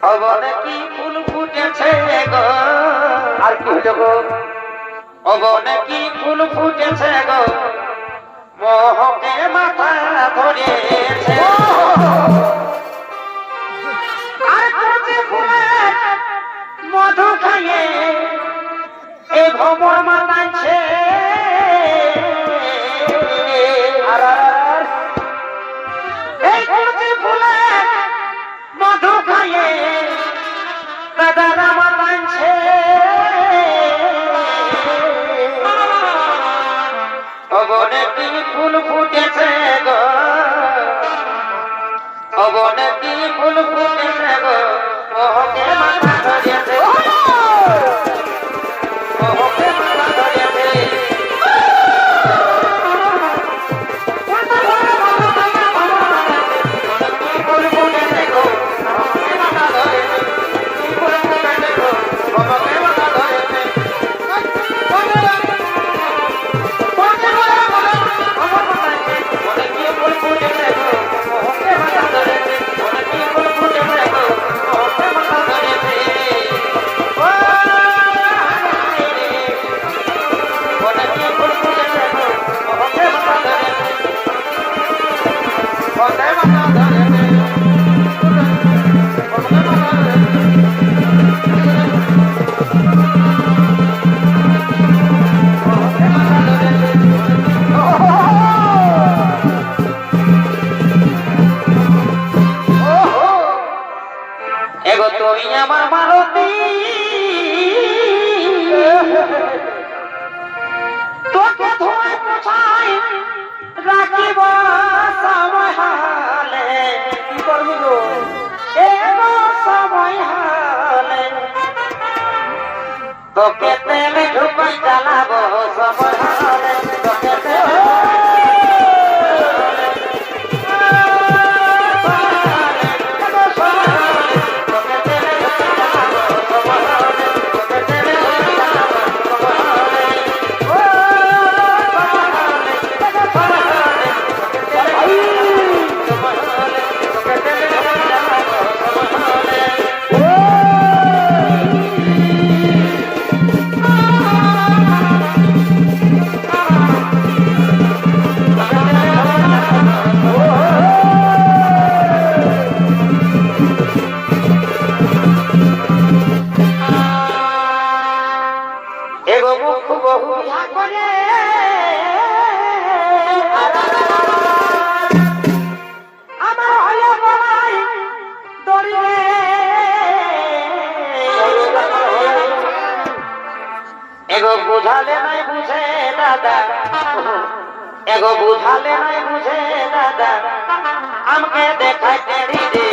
অবনে কি ফুল ফুটেছে গো? আর কি হইল গো? অবনে কি ফুল ফুটেছে গো? মোহকে মাথা ধরেছে। আর কচি ফুলে মধু খাইয়ে এ ভ্রমর মাতাইছে ফুল আমাকে দেখাই তেরি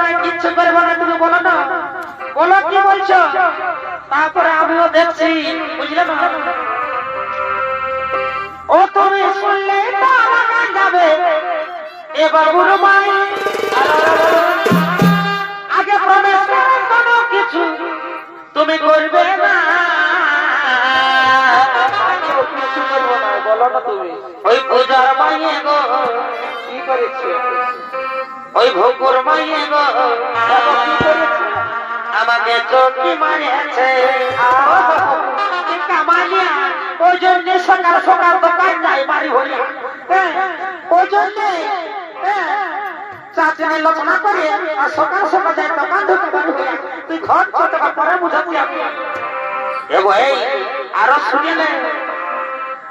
না কিচ্ছু করব না তুমি বলো না। বলো কি বলছো? তারপরে আমিও দেখছি বুঝলে না? ও তুমি শুনলে যাবে এ বাবুর মাই আগে প্রবেশ কোনো কিছু তুমি করবে না না। বলো না তুমি। ওই পূজার মাইয়ে গো। কি করেছি? ওই মাইয়ে গো করেছি? আমাকে চোখি মারিয়েছে। ওই জন্য সকাল সকাল দোকান যাই বাড়ি হইয়া হ্যাঁ, ওই জন্য হ্যাঁ, চাচনি লোচনা করে আর সকাল সকাল যাই দোকান ঢুকে বাড়ি তুই ঘর ছোট পরে বুঝাচ্ছি আমি এগো এই আরও শুনে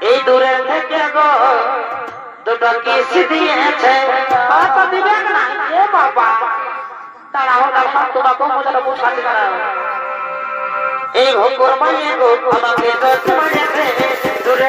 এই দূরে থেকে গো দুটো কিস দিয়েছে বাবা দিবে না। এ বাবা। তারাও তারা তোমাকে মজাটা বুঝাতে তারা এই ভঙ্গুর করবাই আমাকে দশ দূরে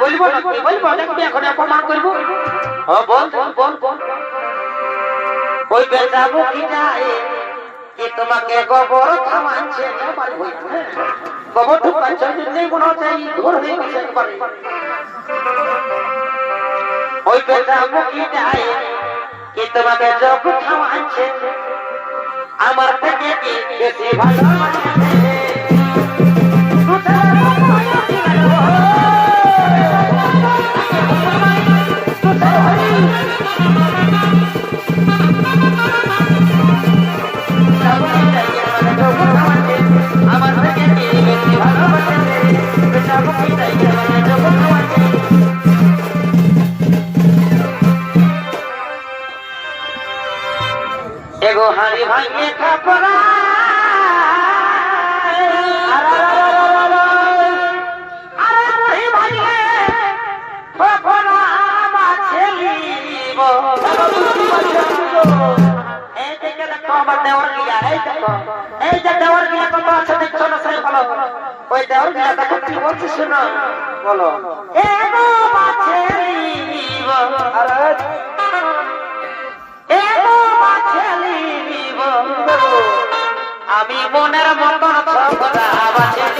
বলব না কি দেখবি এখন অপমান ও বল বল বল যায় কি তোমাকে গোবর হইছে গোবর নেই মনে হয়ে পেঁচা মুখি যায় কি তোমাকে জব আমার থেকে কি বেশি ভালো দেখো আমার দেওয়ার গিয়া এই দেখো এই যে দেওয়ার গিয়া কত আছে দেখছ না সেই ভালো ওই দেওয়ার গিয়া দেখো কি বলছি শোনো। বলো। আরে। মাছে লিব আমি মনের মতন ছবরা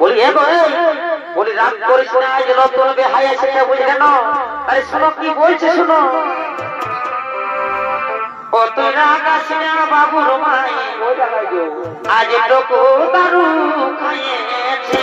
বলি এ এই, বলি রাগ করিস না আজ নতুন বেহাই সেটা বুঝ কেন আরে শোনো কি বলছে শোনো? কত রাগ আসে না বাবুর মাই আজ লোকো দারু খাইয়েছি।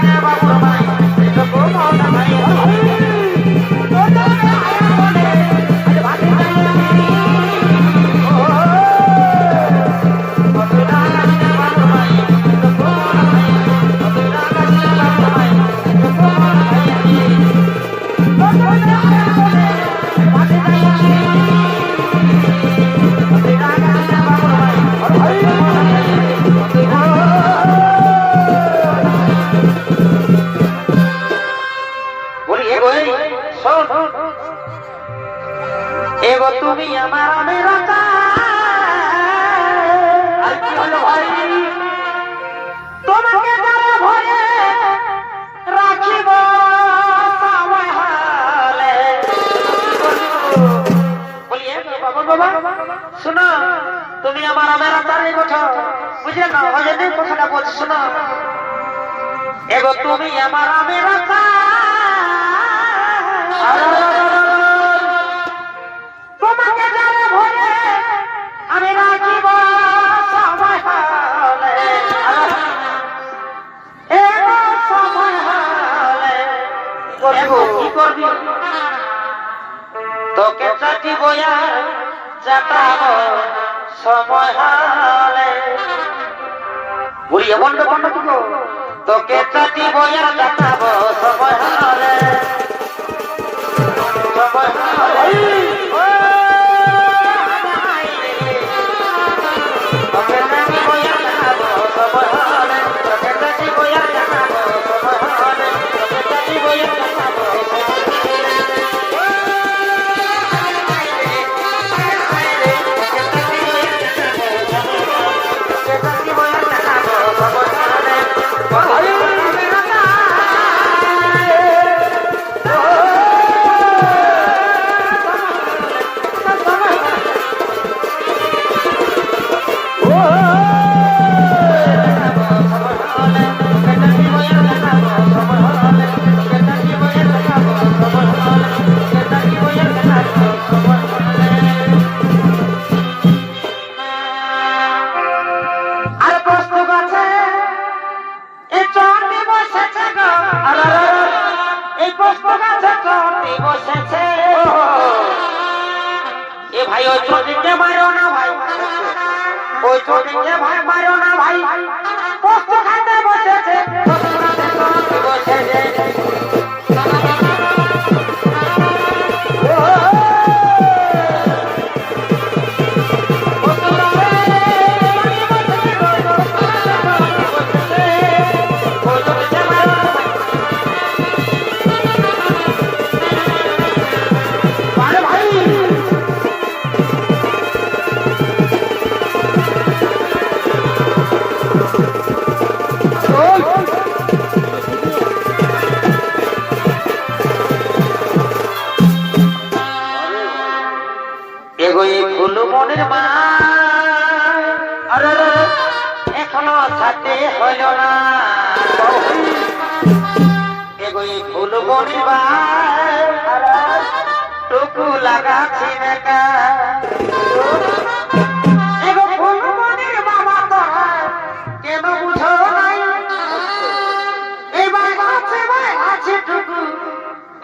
এগো তুমি আমার আমের তোমাকে যারা ভরে আমি রাখিব কি করবি? তোকে চাটি বয়া চাটাব সময় হালে। বুড়ি এমন তো তোকে চাটি বয়া চাটাব এ ভাই ওই চটিকে মারো না ভাই। ওই চটিকে ভাই মারো না ভাই। পোস্ত খাতে বসেছে।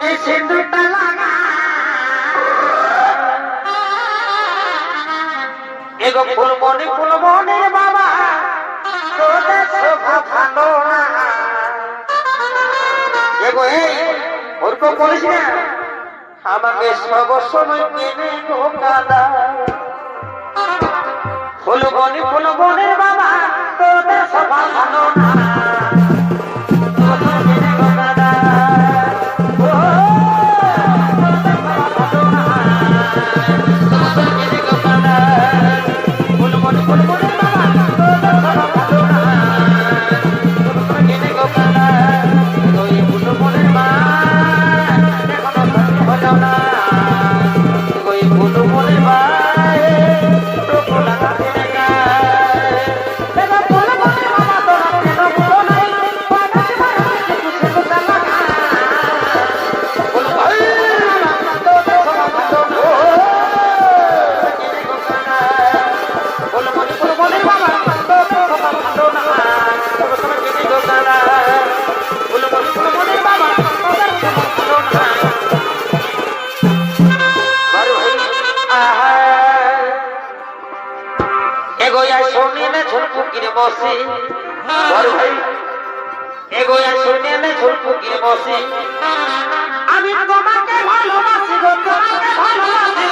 এই সিন্দুরটা লাগা এগো ফুলমণি ফুলমণির বাবা তোদের শোভা ভালো না এগো এই ওরকম বলিস না। আমাকে সব সময় কেনে ধোকাদা ফুলমণি ফুলমণির বাবা তোদের সবার ভালো না। এগোয়া শুনে নে আমি তোমাকে ভালোবাসি গো তোমাকে ভালোবাসি।